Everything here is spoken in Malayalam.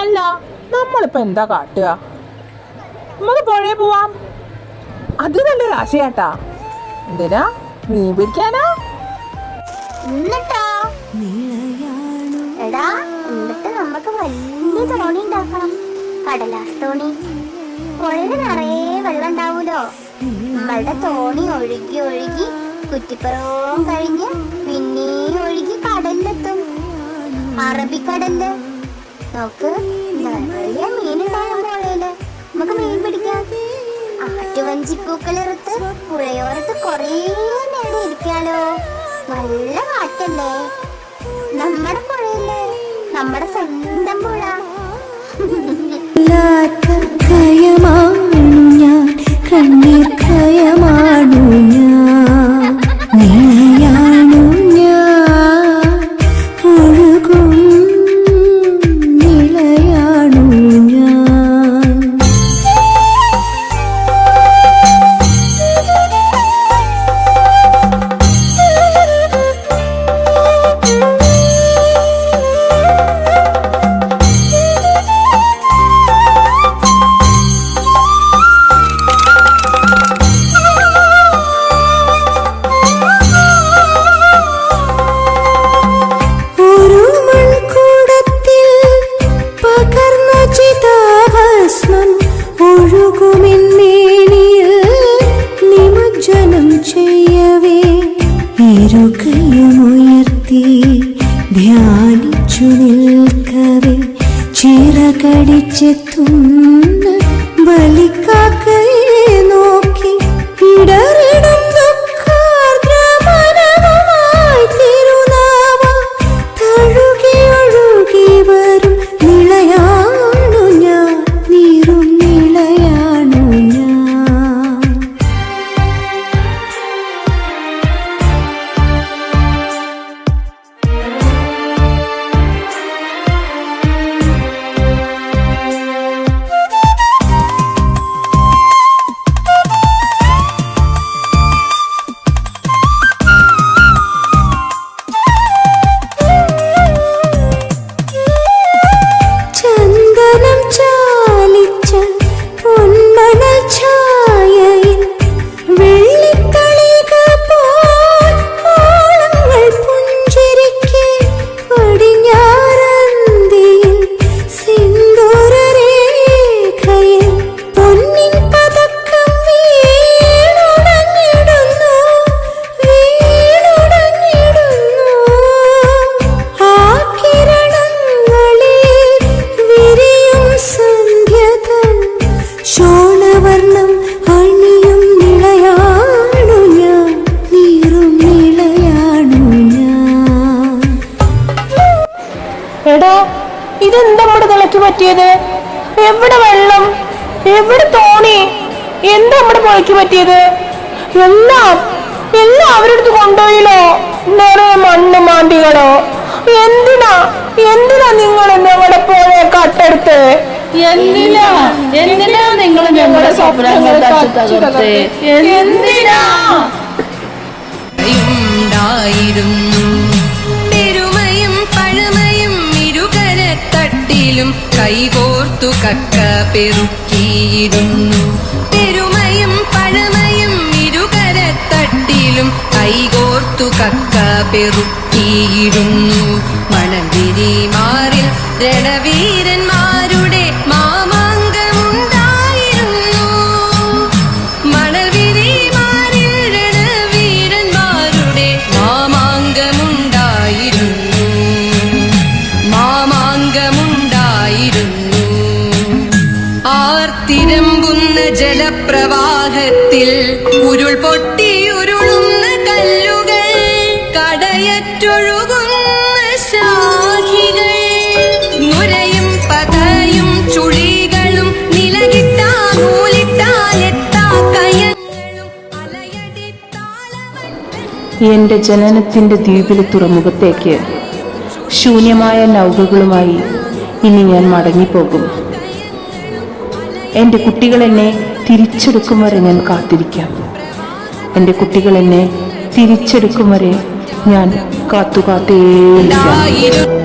അല്ല നമ്മളിപ്പോ എന്താ കാട്ടുക? നമുക്ക് പുഴയെ പോവാം. അത് നല്ലൊരു ആശയാട്ടാ. എന്തിനാ? മീൻ പിടിക്കാനാ? എടാ എന്നിട്ട് കടലാസ് തോണി. വെള്ളം ഉണ്ടാവൂലോ? തോണി ഒഴുകി ഒഴുകി കുറ്റിപ്പുറവും കഴിഞ്ഞ് പിന്നെയും ഒഴുകി കടലിലെത്തും. അറബിക്കടലിൽ നോക്ക് നിറയെ മീനുണ്ടാകും പുഴയിൽ നമുക്ക് മീൻ പിടിക്കാം. ആറ്റുവഞ്ചിപ്പൂക്കളിറത്ത് പുഴയോരത്ത് കുറേ നേരം ഇരിക്കാലോ നല്ല കാറ്റല്ലേ? നമ്മുടെ പുഴയില്ലേ? നമ്മുടെ സ്വന്തം ചിറകടിച്ചെത്തുന്ന ബലിക്കാക്കയെ ഇതെന്താ നമ്മുടെ തിളക്ക് പറ്റിയത്? എവിടെ വെള്ളം? എവിടെ തോണി? എന്താ നമ്മുടെ പുഴയ്ക്ക് പറ്റിയത്? എല്ലാം എല്ലാം അവരെടുത്ത് കൊണ്ടുപോയില്ലോ. നിറയെ മണ്ണ് മാന്തികളോ. എന്തിനാ എന്തിനാ നിങ്ങൾ ഞങ്ങളുടെ പുഴയെ കട്ടെടുത്ത്? എന്തിനാ എന്തിനാ നിങ്ങൾ ഞങ്ങളുടെ സ്വപ്നങ്ങൾ തകർത്ത്? എന്തിനാ? ഉണ്ടായിരുന്നു. ഇരുകരത്തട്ടിലും കൈകോർത്തു കക്ക പെറുക്കിയിരുന്നു. പെരുമയും പഴമയും ഇരുകരത്തട്ടിലും കൈകോർത്തു കക്ക പെറുക്കിയിരുന്നു. മണവിരി മാറിൽ രണവീരന്മാരുടെ ആർത്തിരമ്പുന്ന ജലപ്രവാഹത്തിൽ ഉരുൾ പൊട്ടിയുരുളുന്ന കല്ലുകൾ കടയറ്റൊഴുകുന്ന ശാഖികൾ. മുരയും പതയും ചുഴികളും നിലകിട്ടാ നൂലിട്ടാലെത്താ കയങ്ങളും എന്റെ ജനനത്തിന്റെ ദ്വീപിലെ തുറമുഖത്തേക്ക് ശൂന്യമായ നൗകകളുമായി ഇനി ഞാൻ മടങ്ങിപ്പോകും. എന്റെ കുട്ടികൾ എന്നെ തിരിച്ചെടുക്കും വരെ ഞാൻ കാത്തിരിക്കാം. എന്റെ കുട്ടികൾ എന്നെ തിരിച്ചെടുക്കും വരെ ഞാൻ കാത്തു ഉണ്ടായിരുന്നു